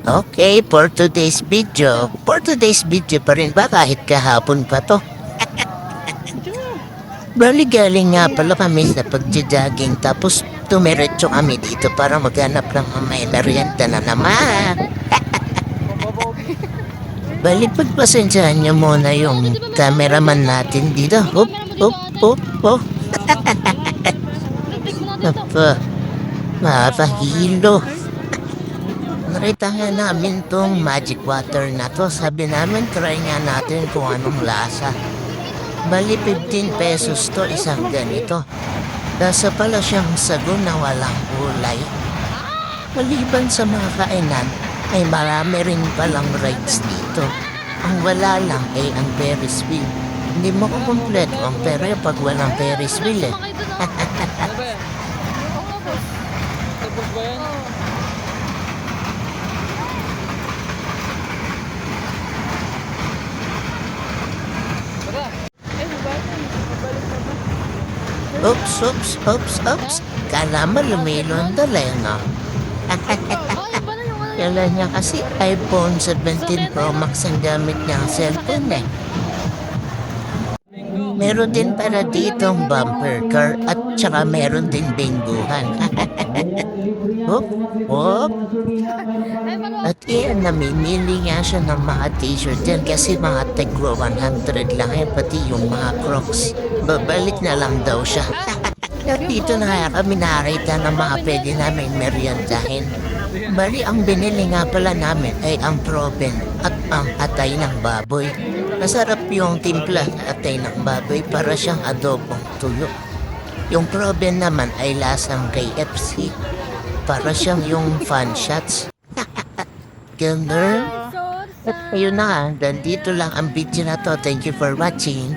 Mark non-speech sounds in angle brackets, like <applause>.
Okay, for today's video. For today's video pa rin ba kahit kahapon pa to? <laughs> Bali galing nga pala kami sa pagja-jogging tapos tumiretso kami dito para maghanap ng may merienda na naman. <laughs> Bali pagpasensyahan niyo muna yung cameraman natin dito. Hop, hop, hop, hop. Apa, makakahilo. Nakita nga namin tong magic water na to. Sabi namin, try nga natin kung anong lasa. Bali, 15 pesos to isang ganito. Nasa pala siyang sagon na walang kulay. Maliban sa mga kainan, ay marami rin palang rides dito. Ang wala lang ay ang Ferris wheel. Hindi mo kumpleto ang pera pag walang Ferris wheel eh. Ba yan? Tapos ba yan? Tara. Eh, bakit? Babalik na ba? Oops, oops, oops, oops. Kala mo lumilon yun, no? Kala niya kasi iPhone 17 Pro Max ang gamit niyang cellphone eh. Meron din para ditong bumper car at saka meron din bingguhan. hop, <laughs> hop. At iyan, namimili nga siya ng mga t-shirt yan kasi mga tegro 100 lang yan, pati yung mga crocs. Babalik na lang daw siya. <laughs> At dito na nga kami nakita ng mga pwede namin meriendahin. Bali, ang binili nga pala namin ay ang proben at ang atay ng baboy. Masarap yung timpla sa atay ng baboy para siyang adobong tuyo. Yung proben naman ay lasang KFC. Para siyang yung fun shots. Ganun. At ayun na nga, nandito lang ang video na to. Thank you for watching.